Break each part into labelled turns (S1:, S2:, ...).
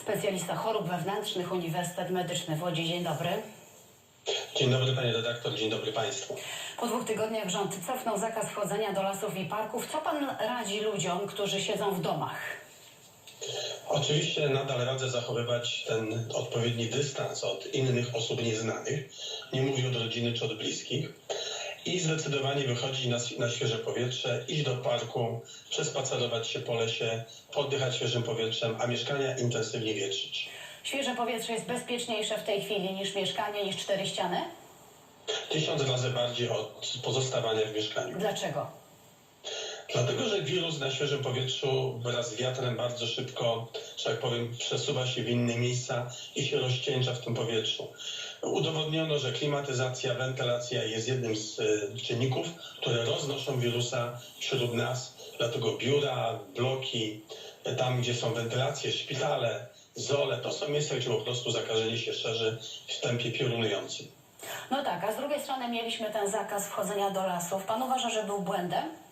S1: specjalista chorób wewnętrznych, Uniwersytet Medyczny w Łodzi. Dzień dobry.
S2: Dzień dobry panie redaktor, dzień dobry państwu.
S1: Po dwóch tygodniach rząd cofnął zakaz wchodzenia do lasów i parków. Co pan radzi ludziom, którzy siedzą w domach?
S2: Oczywiście nadal radzę zachowywać ten odpowiedni dystans od innych osób nieznanych, nie mówię od rodziny czy od bliskich, i zdecydowanie wychodzić na, na świeże powietrze, iść do parku, przespacerować się po lesie, poddychać świeżym powietrzem, a mieszkania intensywnie wietrzyć.
S1: Świeże powietrze jest bezpieczniejsze w tej chwili niż mieszkanie, niż cztery ściany?
S2: Tysiąc razy bardziej od pozostawania w mieszkaniu.
S1: Dlaczego?
S2: Dlatego, że wirus na świeżym powietrzu wraz z wiatrem bardzo szybko, że tak powiem, przesuwa się w inne miejsca i się rozcieńcza w tym powietrzu. Udowodniono, że klimatyzacja, wentylacja jest jednym z e, czynników, które roznoszą wirusa wśród nas. Dlatego biura, bloki, e, tam gdzie są wentylacje, szpitale, zole, to są miejsca, gdzie po prostu zakażenie się szerzy w tempie piorunującym.
S1: No tak, a z drugiej strony mieliśmy ten zakaz wchodzenia do lasów. Pan uważa, że był błędem?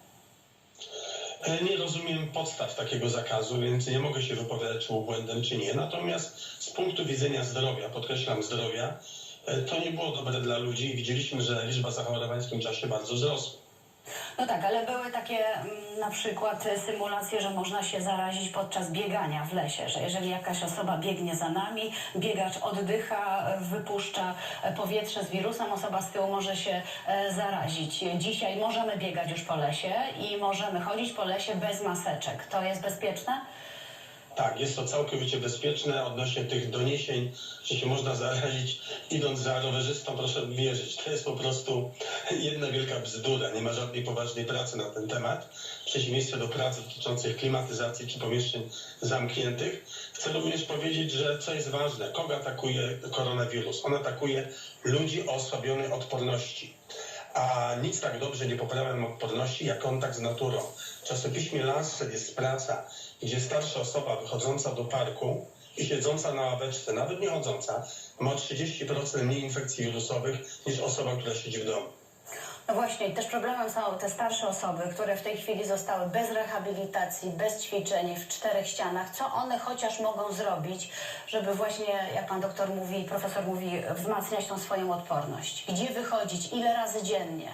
S2: E, Nie rozumiem podstaw takiego zakazu, więc nie mogę się wypowiadać, czy był błędem, czy nie. Natomiast z punktu widzenia zdrowia, podkreślam zdrowia, e, to nie było dobre dla ludzi i widzieliśmy, że liczba zachorowań w tym czasie bardzo wzrosła.
S1: No tak, ale były takie mm, na przykład symulacje, że można się zarazić podczas biegania w lesie, że jeżeli jakaś osoba biegnie za nami, biegacz oddycha, wypuszcza powietrze z wirusem, osoba z tyłu może się e, zarazić. Dzisiaj możemy biegać już po lesie i możemy chodzić po lesie bez maseczek. To jest bezpieczne?
S2: Tak, jest to całkowicie bezpieczne odnośnie tych doniesień, że się można zarazić idąc za rowerzystą, proszę wierzyć. To jest po prostu jedna wielka bzdura. Nie ma żadnej poważnej pracy na ten temat. W przeciwieństwie do prac dotyczących klimatyzacji czy pomieszczeń zamkniętych. Chcę również powiedzieć, że co jest ważne, kogo atakuje koronawirus? On atakuje ludzi o osłabionej odporności. A nic tak dobrze nie poprawia odporności jak kontakt z naturą. Czasopiśmie Lancet jest praca, gdzie starsza osoba wychodząca do parku i siedząca na ławeczce, nawet nie chodząca, ma o 30% mniej infekcji wirusowych niż osoba, która siedzi w domu.
S1: No właśnie, też problemem są te starsze osoby, które w tej chwili zostały bez rehabilitacji, bez ćwiczeń, w czterech ścianach. Co one chociaż mogą zrobić, żeby właśnie, jak pan doktor mówi, profesor mówi, wzmacniać tą swoją odporność? Gdzie wychodzić? Ile razy dziennie?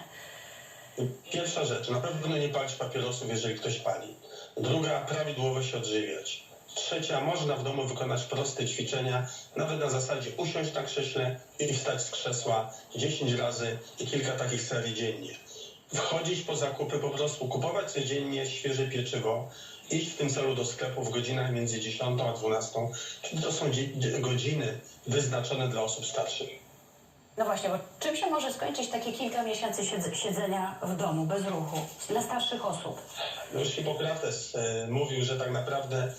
S2: Pierwsza rzecz, na pewno nie palić papierosów, jeżeli ktoś pali. Druga, prawidłowo się odżywiać. Trzecia, można w domu wykonać proste ćwiczenia, nawet na zasadzie usiąść na krześle i wstać z krzesła 10 razy i kilka takich serii dziennie. Wchodzić po zakupy, po prostu kupować codziennie świeże pieczywo, iść w tym celu do sklepu w godzinach między 10 a 12, czyli to są godziny wyznaczone dla osób starszych.
S1: No właśnie, bo czym się może skończyć takie kilka miesięcy siedz- siedzenia w domu, bez ruchu, dla starszych osób?
S2: Już Hipokrates e, mówił, że tak naprawdę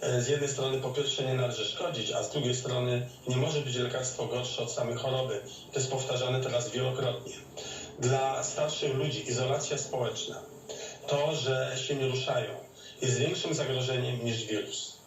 S2: e, z jednej strony po pierwsze nie należy szkodzić, a z drugiej strony nie może być lekarstwo gorsze od samej choroby. To jest powtarzane teraz wielokrotnie. Dla starszych ludzi izolacja społeczna, to, że się nie ruszają, jest większym zagrożeniem niż wirus.